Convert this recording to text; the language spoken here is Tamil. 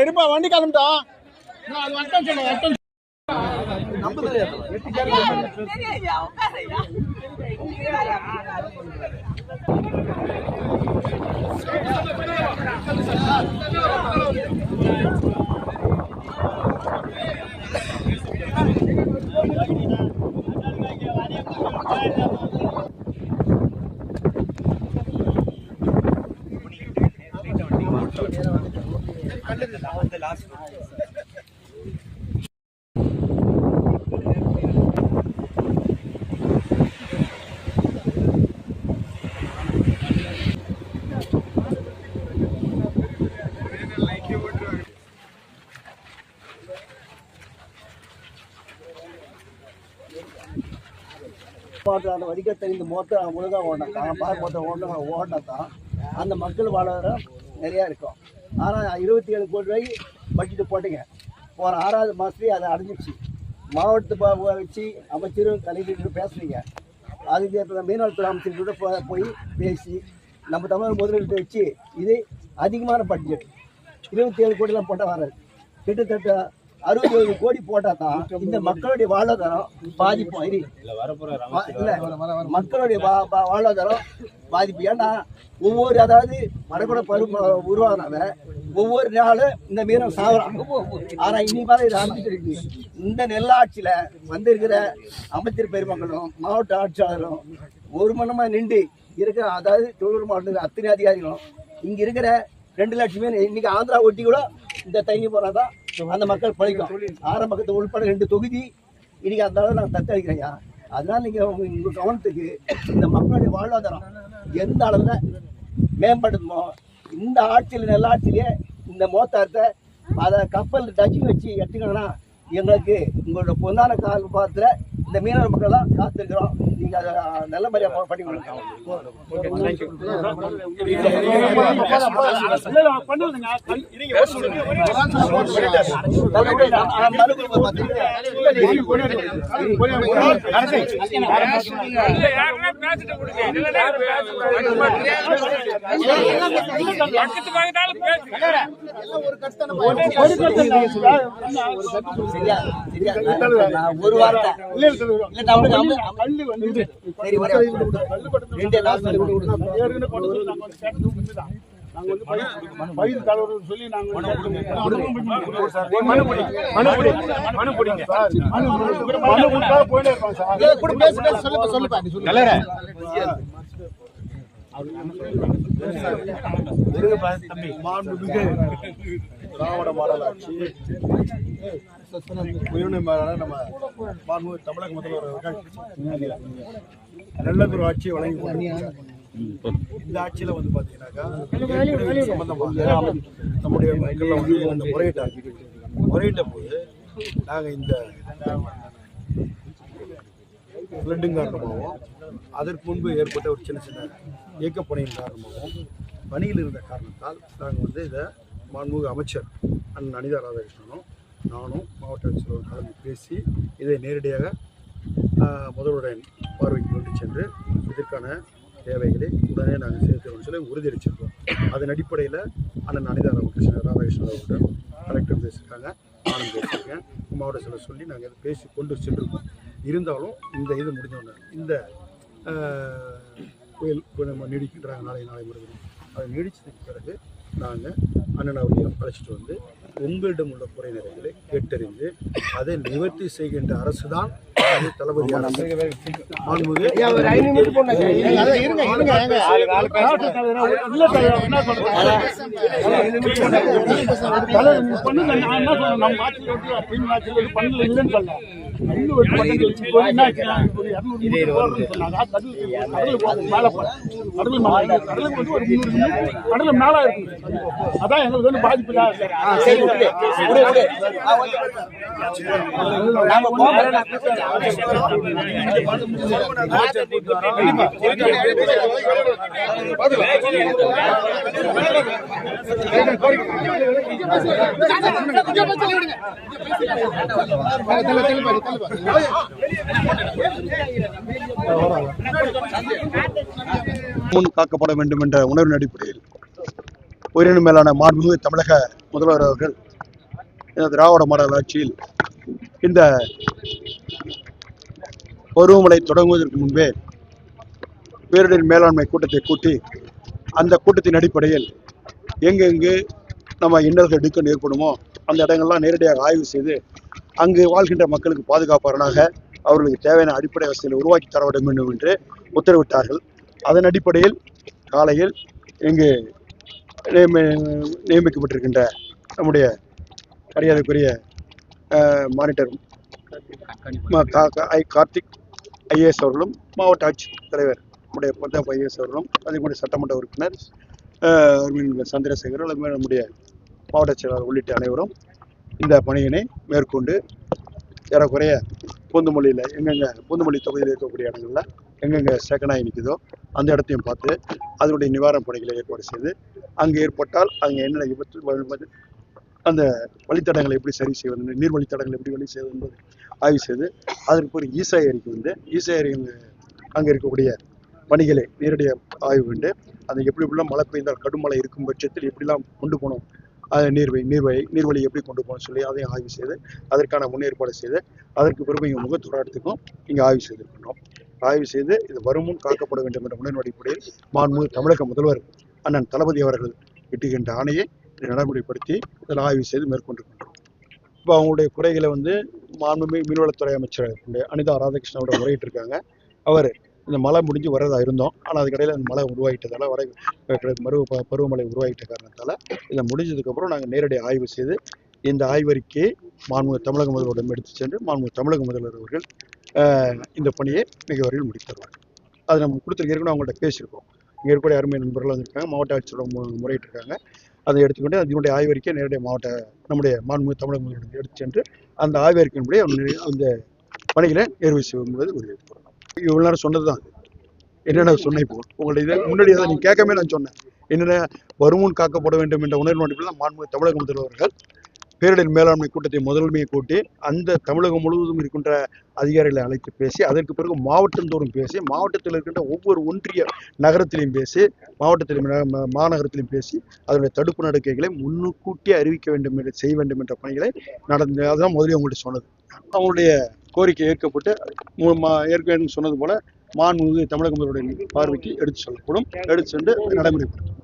இருப்பா வண்டி கிளம்பிட்டா. நான் அது வட்டம் சொல்ல வட்டம் உட்காரையா அந்த வடிக்க தெரிந்த மொத்த ஒழுங்காக ஓடினாக்கா பார் மொத்தம் ஓடினா ஓடினா தான் அந்த மக்கள் வாழ்வாதார நிறையா இருக்கும். ஆனால் இருபத்தி ஏழு கோடி ரூபாய்க்கு பட்ஜெட்டு போட்டீங்க. போகிற ஆறாவது மாதத்துலேயே அதை அடைஞ்சிச்சு மாவட்ட பா- வச்சு அமைச்சரும் கலைஞர்களும் பேசுனீங்க அதுக்கு ஏற்ற அமைச்சர் கூட போ- போய் பேசி நம்ம தமிழக முதலீடு வச்சு இது அதிகமான பட்ஜெட் இருபத்தி ஏழு கோடிலாம் போட்டால் வராது. கிட்டத்தட்ட அறுபத்தி ஏழு கோடி போட்டால் தான் இந்த மக்களுடைய வாழ்வாதாரம் பாதிப்பு இல்ல, மக்களுடைய வாழ்வாதாரம் பாதிப்பு. ஏன்னா ஒவ்வொரு அதாவது மரக்குட பருவ உருவாகினால ஒவ்வொரு நாளும் இந்த மீனம் சாகுறாங்க. ஆனா இன்னைக்கு மேலே இது இருக்கு இந்த நெல்லாட்சியில வந்திருக்கிற அமைச்சர் பெருமக்களும் மாவட்ட ஆட்சியாளரும் ஒரு மணமா நின்று இருக்கிற அதாவது தொழில் மாவட்டத்தில் அத்தனை அதிகாரிகளும் இங்க இருக்கிற ரெண்டு லட்சம் பேர் இன்னைக்கு ஆந்திரா ஒட்டி கூட இந்த தங்கி போனாதான் அந்த மக்கள் பழிக்கும். ஆரம்பக்கத்தை உள்பட ரெண்டு தொகுதி இன்னைக்கு அந்த அளவு நான் தத்தளிக்கிறேன்யா அதனால நீங்க உங்க உங்க கவனத்துக்கு இந்த மக்களுடைய வாழ்வாதாரம் எந்த அளவுல மேம்படுத்துமோ இந்த ஆட்சியில் நெல்லாட்சியிலே இந்த மோத்தாரத்தை அதை கப்பல் டச்சிங் வச்சு எடுத்துக்கணும்னா எங்களுக்கு உங்களோட பொன்னான கால் பார்த்துல இந்த மீனவர் மக்கள் தான் காத்திருக்கிறோம். நீங்க அதை நல்ல மாதிரியா பண்ணி ஒரு வார்த்தை சரி ஒரே ரெண்டு லாஸ்ட் பயிர் தலைவர் சொல்லி நாங்க மனு பிடிங்க மனு கொடுத்தா போயிட்டே இருப்பாங்க சார் சொல்லுப்பா சொல்லுப்பா நீ திராவிட மாடல் ஆட்சி உயிரின நம்ம மாண்புமிகு தமிழக முதல்வர் நல்லதொரு ஆட்சியை வழங்கி இந்த ஆட்சியில வந்து பாத்தீங்கன்னாக்கா சம்பந்தமாக நம்முடைய மக்கள் வந்து அந்த முறையிட்டாங்க முறையிட்ட போது நாங்கள் இந்த ஃப்ளட்டிங் காரணமாகவும் அதற்கு முன்பு ஏற்பட்ட ஒரு சின்ன சின்ன இயக்கப்பணியின் காரணமாகவும் பணியில் இருந்த காரணத்தால் நாங்கள் வந்து இதை மாண்புமிகு அமைச்சர் அண்ணன் அனிதா ராதாகிருஷ்ணனும் நானும் மாவட்ட ஆட்சியர் கலந்து பேசி இதை நேரடியாக முதல்வருடன் பார்வைக்கு கொண்டு சென்று இதற்கான தேவைகளை உடனே நாங்கள் சேர்த்துக்கணும் சொல்லி உறுதியளிச்சிருக்கோம். அதன் அடிப்படையில் அண்ணன் அனிதா ராமகிருஷ்ணன் ராமகிருஷ்ணன் அவர்கள் கலெக்டர் பேசியிருக்காங்க நானும் பேசியிருக்கேன் மாவட்ட சிலர் சொல்லி நாங்கள் இதை பேசி கொண்டு சென்றிருக்கோம். இருந்தாலும் இந்த இது முடிஞ்சோடனே இந்த புயல் நம்ம நீடிக்கின்றாங்க நாளை நாளை மறுபடியும். அதை நீடிச்சதுக்கு பிறகு நாங்கள் அண்ணன் அவர்களையும் அழைச்சிட்டு வந்து உங்களிடம் உள்ள குறை நிறைகளை கேட்டறிந்து அதை நிவர்த்தி செய்கின்ற அரசு தான் தளபதி அதான் எங்களுக்கு வந்து பாதிப்பு இல்லாத முன் காக்கப்பட வேண்டும் என்ற உணர்வின் அடிப்படையில் உயிரினும் மேலான மாண்புமிகு தமிழக முதல்வர் அவர்கள் இந்த திராவிட மாடல் ஆட்சியில் இந்த பருவமழை தொடங்குவதற்கு முன்பே பேரிடர் மேலாண்மை கூட்டத்தை கூட்டி அந்த கூட்டத்தின் அடிப்படையில் எங்கெங்கு நம்ம இன்னல்கள் இடுக்கன் ஏற்படுமோ அந்த இடங்கள்லாம் நேரடியாக ஆய்வு செய்து அங்கு வாழ்கின்ற மக்களுக்கு பாதுகாப்பாளராக அவர்களுக்கு தேவையான அடிப்படை வசதிகளை உருவாக்கி தர வேண்டும் என்று உத்தரவிட்டார்கள். அதன் அடிப்படையில் காலையில் இங்கு நியமி நியமிக்கப்பட்டிருக்கின்ற நம்முடைய மரியாதைக்குரிய மானிட்டர் ம- கா- கா- ஐ கார்த்திக். ஐஏஎஸ் அவர்களும் மாவட்ட ஆட்சித்தலைவர் நம்முடைய பஞ்சாப் ஐஏஎஸ் அவர்களும் அதே மாதிரி சட்டமன்ற உறுப்பினர் சந்திரசேகர் அதே நம்முடைய மாவட்ட செயலாளர் உள்ளிட்ட அனைவரும் இந்த பணியினை மேற்கொண்டு ஏறக்குறைய பூந்துமல்லியில் எங்கெங்கே பூந்துமல்லி தொகுதியில் இருக்கக்கூடிய இடங்களில் எங்கெங்கே சேக்கனாய் நிற்குதோ அந்த இடத்தையும் பார்த்து அதனுடைய நிவாரணப் பணிகளை ஏற்பாடு செய்து அங்கே ஏற்பட்டால் அங்கே என்னென்ன விபத்து அந்த வழித்தடங்களை எப்படி சரி செய்வது நீர் வழித்தடங்களை எப்படி வழி செய்வது என்பது ஆய்வு செய்து அதற்கு ஒரு ஈசா ஏரிக்கு வந்து ஈசா ஏரி அங்கே இருக்கக்கூடிய பணிகளை நேரடியாக ஆய்வு கண்டு அது எப்படி எப்படிலாம் மழை பெய்ந்தால் கடும் மழை இருக்கும் பட்சத்தில் எப்படிலாம் கொண்டு போகணும் நீர்வை நீர்வழி நீர்வழி எப்படி கொண்டு போகணும்னு சொல்லி அதையும் ஆய்வு செய்து அதற்கான முன்னேற்பாடு செய்து அதற்கு பிறகு இங்கே முகத்துறாடத்துக்கும் இங்கே ஆய்வு செய்திருக்கின்றோம். ஆய்வு செய்து இது வருமுன் காக்கப்பட வேண்டும் என்ற முன்னேற்ற அடிப்படையில் மாண்பு தமிழக முதல்வர் அண்ணன் தளபதி அவர்கள் இட்டுகின்ற ஆணையை நடைமுறைப்படுத்தி இதில் ஆய்வு செய்து மேற்கொண்டிருக்கின்றோம். இப்போ அவங்களுடைய குறைகளை வந்து மாண்புமிகு மீன்வளத்துறை அமைச்சர் இந்த அனிதா ராதாகிருஷ்ணனோட முறையிட்டு இருக்காங்க அவர் இந்த மழை முடிஞ்சு வரதா இருந்தோம். ஆனால் அதுக்கடையில் அந்த மழை உருவாகிட்டதால வட மருவ ப- பருவமழை உருவாகிட்ட காரணத்தால் இதை முடிஞ்சதுக்கப்புறம் நாங்கள் நேரடி ஆய்வு செய்து இந்த ஆய்வறிக்கையை மாண்புமிகு தமிழக முதல்வரிடம் எடுத்து சென்று மாண்புமிகு தமிழக முதல்வர் அவர்கள் இந்த பணியை மிக விரைவில் முடித்தருவார் அது நம்ம கொடுத்துருக்கேன் அவங்கள்ட்ட பேசியிருக்கோம். இங்கே இருக்கக்கூடிய அருமை நண்பர்கள் வந்திருக்காங்க மாவட்ட ஆட்சியோட முறையிட்டு இருக்காங்க அதை எடுத்துக்கொண்டு அதனுடைய ஆய்வறிக்கை நேரடியாக மாவட்ட நம்முடைய மாண்புமிகு தமிழக முதல்வரிடம் எடுத்து சென்று அந்த ஆய்வறிக்கையின்படி அந்த பணிகளை நிறைவு செய்வது என்பது உறுதி இவ்வளோ நேரம் சொன்னது தான் என்னென்ன சொன்னேன் இப்போ? உங்களுடைய இதை முன்னாடி தான் நீங்கள் கேட்கவே நான் சொன்னேன். என்னென்ன வருமுன் காக்கப்பட வேண்டும் என்ற உணர்வு நோட்டில் தான் மாண்புமிகு தமிழக முதல்வர்கள் பேரிடர் மேலாண்மை கூட்டத்தை முதன்மையை கூட்டி அந்த தமிழகம் முழுவதும் இருக்கின்ற அதிகாரிகளை அழைத்து பேசி அதற்கு பிறகு மாவட்டந்தோறும் பேசி மாவட்டத்தில் இருக்கின்ற ஒவ்வொரு ஒன்றிய நகரத்திலையும் பேசி மாவட்டத்திலும் ந- மாநகரத்திலும் பேசி அதனுடைய தடுப்பு நடவடிக்கைகளை முன்கூட்டியே அறிவிக்க வேண்டும் என்று செய்ய வேண்டும் என்ற பணிகளை நடந்து அதுதான் முதலில் உங்கள்கிட்ட சொன்னது. அவங்களுடைய கோரிக்கை ஏற்கப்பட்டு மு- மா- ஏற்கனவே சொன்னது போல மாண்புமிகு தமிழக முதல்வருடைய பார்வைக்கு எடுத்து செல்லப்படும். எடுத்து சென்று நடைமுறைப்படுத்தும்